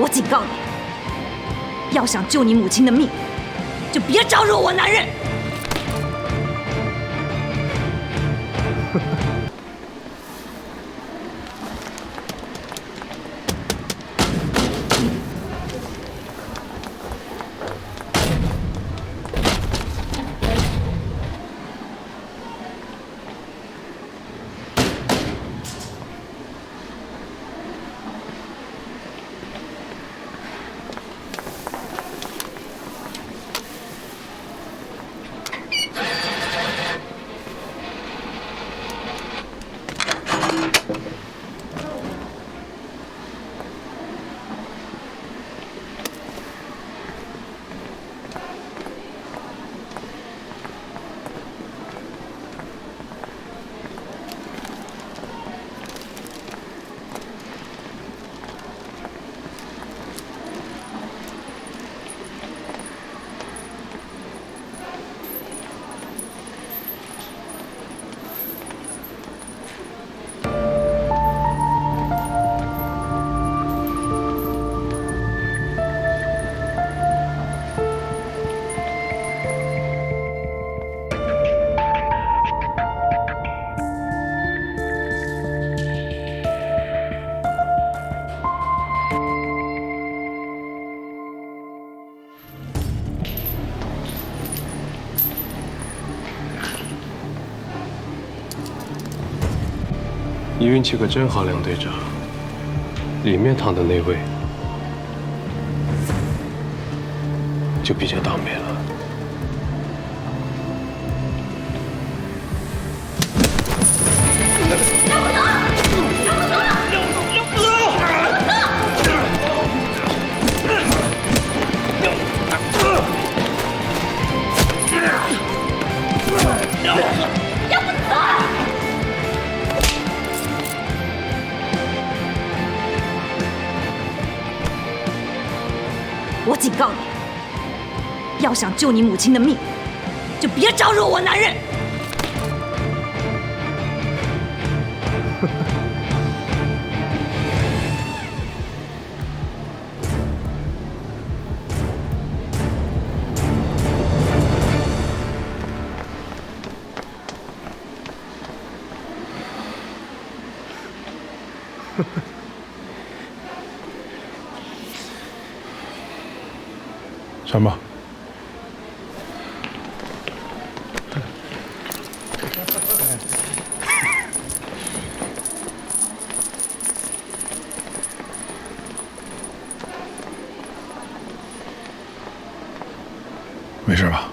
我警告你，要想救你母亲的命，就别招惹我男人。你运气可真好，梁队长。里面躺的那位就比较倒霉了。我警告你，要想救你母亲的命，就别招惹我男人。上吧。没事吧？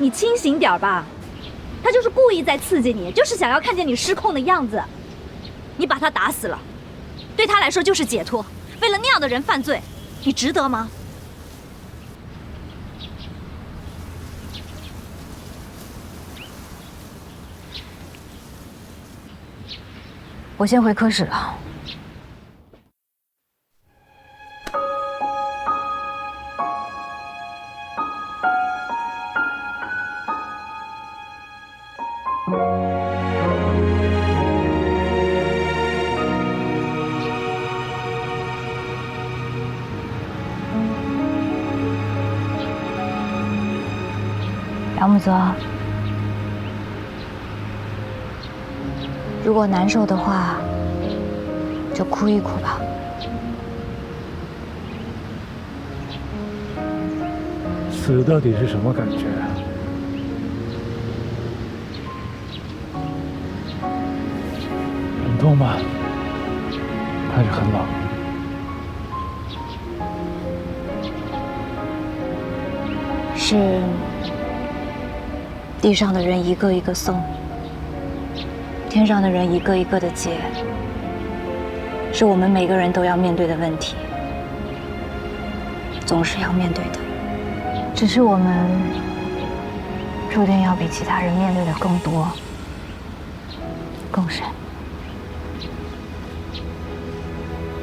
你清醒点吧，他就是故意在刺激你，就是想要看见你失控的样子。你把他打死了，对他来说就是解脱。为了那样的人犯罪，你值得吗？我先回科室了。杨木泽，如果难受的话，就哭一哭吧。死到底是什么感觉？很痛吗？还是很冷？是地上的人一个一个送，天上的人一个一个的接，是我们每个人都要面对的问题，总是要面对的。只是我们注定要比其他人面对的更多、更深。